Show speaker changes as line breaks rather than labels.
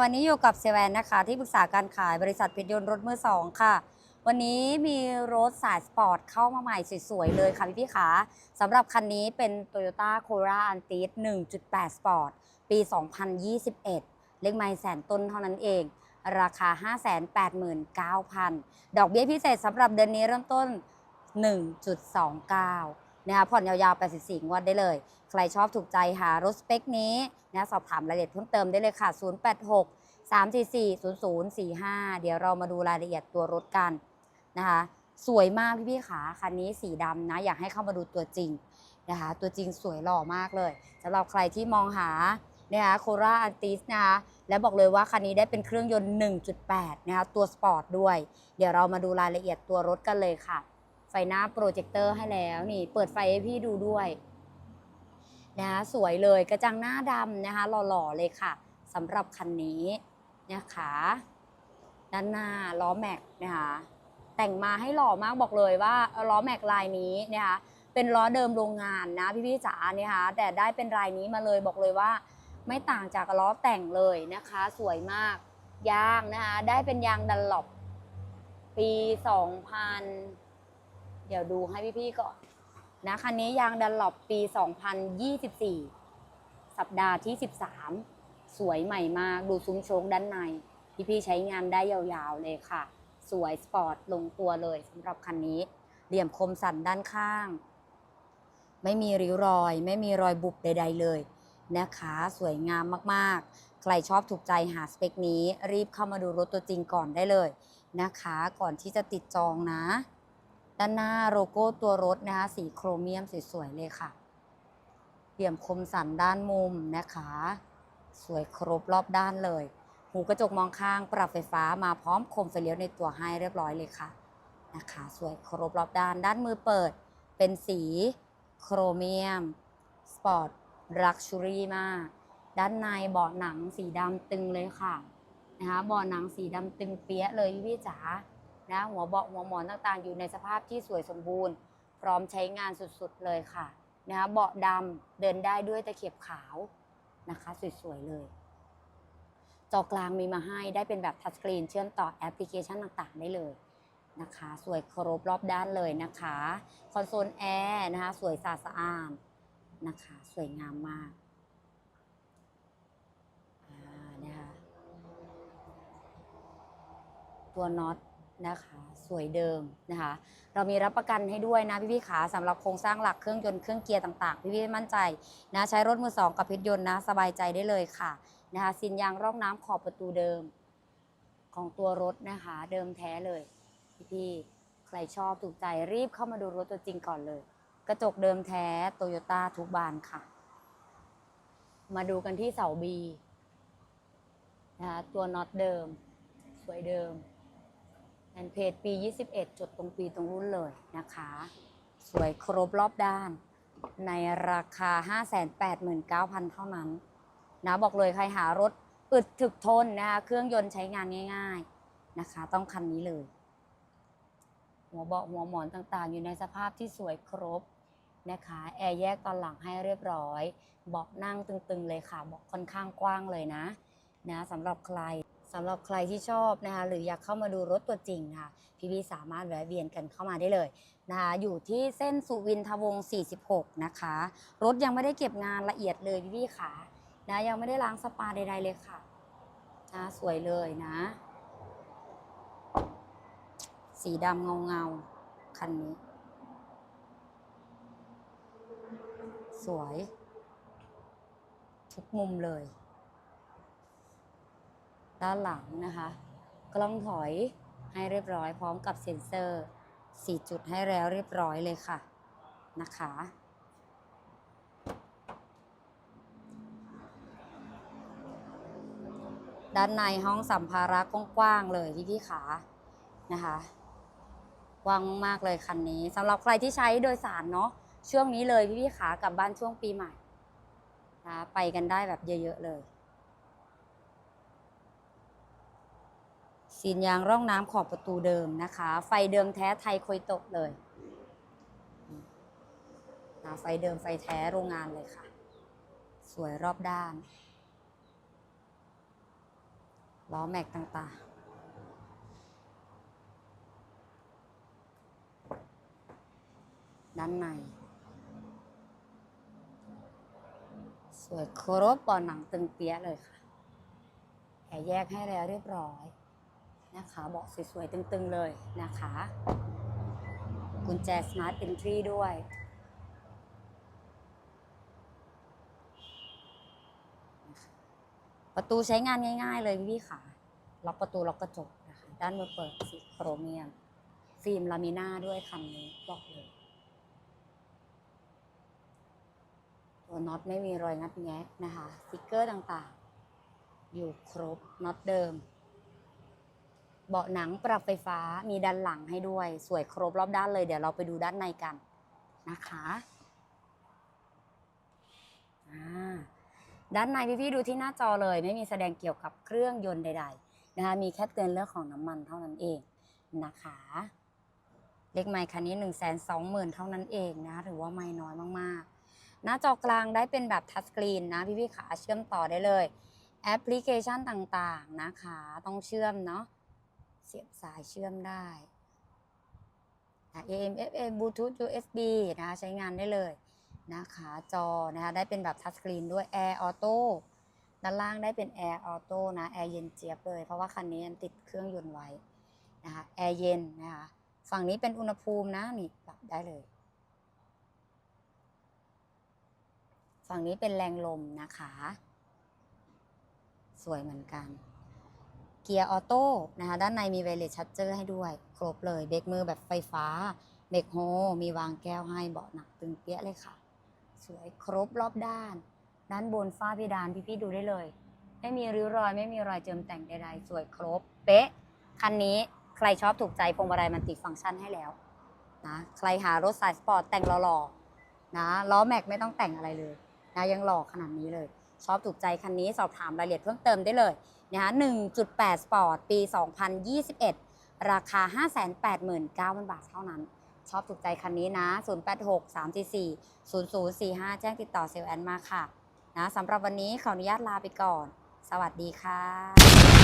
วันนี้อยู่กับเซเวนนะคะ ที่ปรึกษาการขายบริษัทเพชรยนต์รถมือสองค่ะ วันนี้มีรถสายสปอร์ตเข้ามาใหม่สวยๆเลยค่ะพี่พี่ขาสำหรับคันนี้เป็น Toyota Corolla Altis 1.8 Sport ปี 2021 เลขไมล์แสนต้นเท่านั้นเอง ราคา 589,000 ดอกเบี้ยพิเศษสำหรับเดือนนี้เริ่มต้น 1.29นะคะผ่อนยาวๆ 84 งวดได้เลย ใครชอบถูกใจหารถสเปคนี้นะสอบถามรายละเอียดเพิ่มเติมได้เลยค่ะ 086 344 0045 เดี๋ยวเรามาดูรายละเอียดตัวรถกันนะคะ สวยมากพี่ๆขาคันนี้สีดำนะ อยากให้เข้ามาดูตัวจริงนะคะ ตัวจริงสวยหล่อมากเลยสำหรับใครที่มองหานะคะโคราอันติสนะคะและบอกเลยว่าคันนี้ได้เป็นเครื่องยนต์ 1.8 นะคะตัวสปอร์ตด้วย เดี๋ยวเรามาดูรายละเอียดตัวรถกันเลยค่ะ ไฟหน้าโปรเจคเตอร์ให้แล้วนี่ เปิดไฟให้พี่ดูด้วย นะคะสวยเลยกระจังหน้าดำนะคะหล่อๆเลยค่ะสำหรับคันนี้นะคะด้านหน้าล้อแม็กนะคะแต่งมาให้หล่อมากบอกเลยว่าล้อแม็กลายนี้นะคะเป็นล้อเดิมโรงงานนะพี่ๆจ๋าเนี่ยค่ะแต่ได้เป็นลายนี้มาเลยบอกเลยว่า ไม่ต่างจากล้อแต่งเลยนะคะ สวยมากยางนะคะได้เป็นยางดันหลบปี 2000 เดี๋ยวดูให้พี่ๆก่อน นะคันนี้ยางดันหลบปี 2024 สัปดาห์ที่ 13 สวยใหม่มาก ดูซุ้มโชคด้านในพี่พี่ๆใช้งานได้ยาวๆเลยค่ะ สวยสปอร์ตลงตัวเลยสำหรับคันนี้ เหลี่ยมคมสันด้านข้าง ไม่มีริ้วรอย ไม่มีรอยบุบใด ๆ เลยนะคะสวยงามมากๆ ใครชอบถูกใจหาสเปคนี้ รีบเข้ามาดูรถตัวจริงก่อนได้เลยนะคะ ก่อนที่จะติดจองนะ ด้านหน้าโลโก้ตัวรถนะคะสีโครเมียมสวยๆเลยค่ะเหลี่ยมคมสันด้านมุมนะคะ สวยครบรอบด้านเลย หูกระจกมองข้างปรับไฟฟ้ามาพร้อมคมไฟเลี้ยวในตัวให้เรียบร้อยเลยค่ะนะคะ สวยครบรอบด้าน ด้านมือเปิดเป็นสีโครเมียมสปอร์ตลักชูรี่มาก ด้านในเบาะหนังสีดำตึงเลยค่ะนะคะเบาะหนังสีดำตึงเปี้ยเลยพี่จ๋า นะหัวเบาะหัวหมอนต่างๆ อยู่ในสภาพที่สวยสมบูรณ์ พร้อมใช้งานสุดๆเลยค่ะนะคะเบาะดำเดินได้ด้วยตะเข็บขาวนะคะสวยๆเลย จอกลางมีมาให้ได้เป็นแบบทัชสกรีนเชื่อมต่อแอปพลิเคชันต่างๆ ได้เลยนะคะ สวยครบรอบด้านเลยนะคะ คอนโซลแอร์นะคะสวยสะอาดสะอานนะคะ สวยงามมากนะคะตัวน็อต นะคะ สวยเดิมนะคะ เรามีรับประกันให้ด้วยนะพี่ๆขาสำหรับโครงสร้างหลักเครื่องยนต์เครื่องเกียร์ต่างๆ พี่ๆมั่นใจนะใช้รถมือสองกับพชรยนต์นะสบายใจได้เลยค่ะนะคะสินยางร่องน้ำขอบประตูเดิม ของตัวรถนะคะ เดิมแท้เลย พี่ๆใครชอบถูกใจรีบเข้ามาดูรถตัวจริงก่อนเลย กระจกเดิมแท้โตโยต้าทุกบานค่ะ มาดูกันที่เสาบีนะคะตัวน็อตเดิม สวยเดิม นเพจปี 21 จดตรงปีตรงรุ่นเลยนะคะ สวยครบรอบด้าน ในราคา 589,000 เท่านั้น นะบอกเลยใครหารถอึดถึกทนนะคะเครื่องยนต์ใช้งานง่าย ๆนะคะ ต้องคันนี้เลย หัวเบาะหัวหมอนต่างๆ อยู่ในสภาพที่สวยครบนะคะแอร์แยกตอนหลังให้เรียบร้อย เบาะนั่งตึงๆเลยค่ะเบาะค่อนข้างกว้างเลยนะนะสำหรับใคร สำหรับใครที่ชอบนะคะหรืออยากเข้ามาดูรถตัวจริงนะคะพี่พี่สามารถแวะเวียนกันเข้ามาได้เลยนะคะอยู่ที่เส้นสุวินทวงศ์46 นะคะ รถยังไม่ได้เก็บงานละเอียดเลยพี่พี่ขานะยังไม่ได้ล้างสปาใดๆเลยค่ะนะสวยเลยนะ สีดำเงาเงาๆคันนี้ สวย ทุกมุมเลย ด้านหลังนะคะ กล้องถอยให้เรียบร้อยพร้อมกับเซ็นเซอร์ 4 จุดให้แล้วเรียบร้อยเลยค่ะนะคะด้านในห้องสัมภาระกว้างๆเลยที่พี่ขานะคะกว้างมากเลยคันนี้สำหรับใครที่ใช้โดยสารเนาะช่วงนี้เลยพี่พี่ขากลับบ้านช่วงปีใหม่นะไปกันได้แบบเยอะ ๆ เลย สีนยางร่องน้ำขอบประตูเดิมนะคะ ไฟเดิมแท้ไทยคอยตกเลยนะไฟเดิมไฟแท้โรงงานเลยค่ะ สวยรอบด้านล้อแม็กต่างๆด้านใน สวยครบปอหนังตึงเปี้ยะเลยค่ะแผลแยกให้แล้วเรียบร้อย นะคะเบาะสวยๆ ตึงๆเลยนะคะ กุญแจ Smart Entry ด้วย ประตูใช้งานง่ายๆเลยพี่ๆค่ะ ล็อกประตูล็อกกระจกนะคะ ด้านมือเปิดสีโครเมียม ฟิล์มลามิน่าด้วยคันนี้บอกเลย ตัวน็อตไม่มีรอยงัดแงะนะคะสติกเกอร์ต่างๆ อยู่ครบน็อตเดิม เบาะหนังปรับไฟฟ้ามีด้านหลังให้ด้วย สวยครบรอบด้านเลย เดี๋ยวเราไปดูด้านในกันนะคะด้านในพี่ๆดูที่หน้าจอเลย ไม่มีแสดงเกี่ยวกับเครื่องยนต์ใด ๆ นะคะมีแค่เตือนเรื่องของน้ำมันเท่านั้นเองนะคะเลขไมค์คันนี้1นึ่งแสนสองหมื่นเท่านั้นเองนะถือว่าไม่น้อยมากๆ หน้าจอกลางได้เป็นแบบทัชสกรีนนะพี่ๆขาเชื่อมต่อได้เลย แอปพลิเคชันต่างๆนะคะ ต้องเชื่อมเนาะ เสียบสายเชื่อมได้อะ AM FM Bluetooth USB นะคะใช้งานได้เลยนะคะจอนะคะได้เป็นแบบทัชสกรีนด้วย Air Auto ด้านล่างได้เป็น Air Auto นะ แอร์เย็นเจี๊ยบเลย เพราะว่าคันนี้ติดเครื่องยนต์ไว้นะคะแอร์เย็นนะคะฝั่งนี้เป็นอุณหภูมินะนี่ปรับได้เลย ฝั่งนี้เป็นแรงลมนะคะ สวยเหมือนกัน กียร์ออโต้นะคะด้านในมีไวเลสชัตเจอร์ให้ด้วย ครบเลยเบรกมือแบบไฟฟ้าเบรกโฮมีวางแก้วให้เบาะหนักตึงเปี้ยเลยค่ะ สวยครบรอบด้าน ด้านบนฝ้าเพดานพี่ๆดูได้เลย ไม่มีริ้วรอยไม่มีรอยเจิมแต่งใดๆ สวยครบ เป๊ะ คันนี้ใครชอบถูกใจพวงมาลัยมันติดฟังก์ชันให้แล้วนะใครหารถสายสปอร์ตแต่งหล่อๆนะล้อแม็กไม่ต้องแต่งอะไรเลยนะยังหล่อขนาดนี้เลย ชอบถูกใจคันนี้สอบถามรายละเอียดเพิ่มเติมได้เลย นะคะ1.8 สปอร์ต ปี 2021 ราคา 589,000 บาทเท่านั้น ชอบถูกใจคันนี้นะ 086 344 0045 แจ้งติดต่อเซลล์แอนมาค่ะ นะสำหรับวันนี้ขออนุญาตลาไปก่อน สวัสดีค่ะ